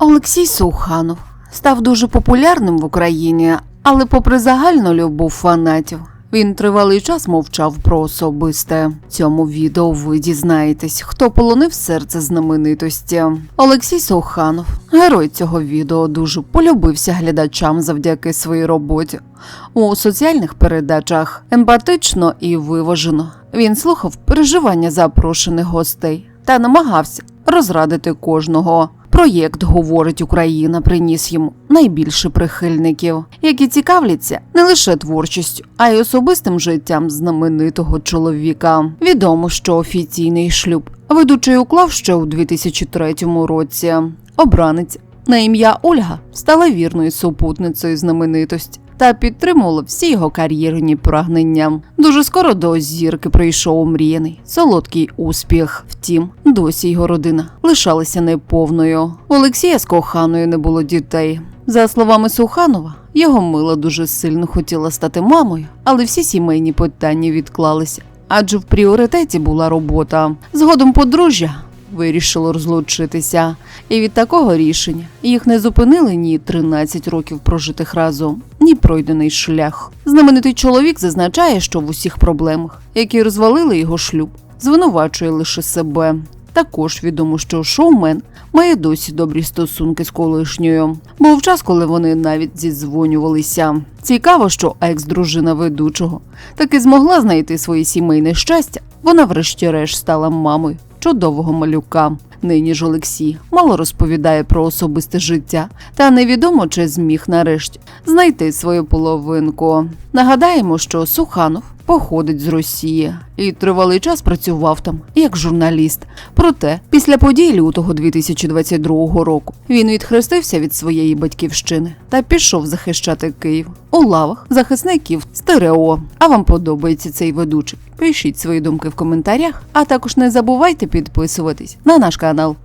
Олексій Суханов став дуже популярним в Україні, але попри загальну любов фанатів, він тривалий час мовчав про особисте. В цьому відео ви дізнаєтесь, хто полонив серце знаменитості. Олексій Суханов, герой цього відео, дуже полюбився глядачам завдяки своїй роботі. У соціальних передачах емпатично і виважено. Він слухав переживання запрошених гостей та намагався розрадити кожного. Проєкт говорить Україна приніс йому найбільше прихильників, які цікавляться не лише творчістю, а й особистим життям знаменитого чоловіка. Відомо, що офіційний шлюб ведучий уклав ще у 2003 році. Обранець на ім'я Ольга стала вірною супутницею знаменитості та підтримувала всі його кар'єрні прагнення. Дуже скоро до зірки прийшов омріяний солодкий успіх. Втім, досі його родина лишалася неповною. У Олексія з коханою не було дітей. За словами Суханова, його мила дуже сильно хотіла стати мамою, але всі сімейні питання відклалися. Адже в пріоритеті була робота. Згодом подружжя вирішило розлучитися. І від такого рішення їх не зупинили ні 13 років прожитих разом, ні пройдений шлях. Знаменитий чоловік зазначає, що в усіх проблемах, які розвалили його шлюб, звинувачує лише себе. Також відомо, що шоумен має досі добрі стосунки з колишньою. Був час, коли вони навіть зідзвонювалися. Цікаво, що екс-дружина ведучого таки змогла знайти своє сімейне щастя. Вона, врешті-решт, стала мамою чудового малюка. Нині ж Олексій мало розповідає про особисте життя, та невідомо, чи зміг нарешті знайти свою половинку. Нагадаємо, що Суханов походить з Росії і тривалий час працював там як журналіст. Проте, після подій лютого 2022 року він відхрестився від своєї батьківщини та пішов захищати Київ у лавах захисників стерео. А вам подобається цей ведучий? Пишіть свої думки в коментарях, а також не забувайте підписуватись на наш канал.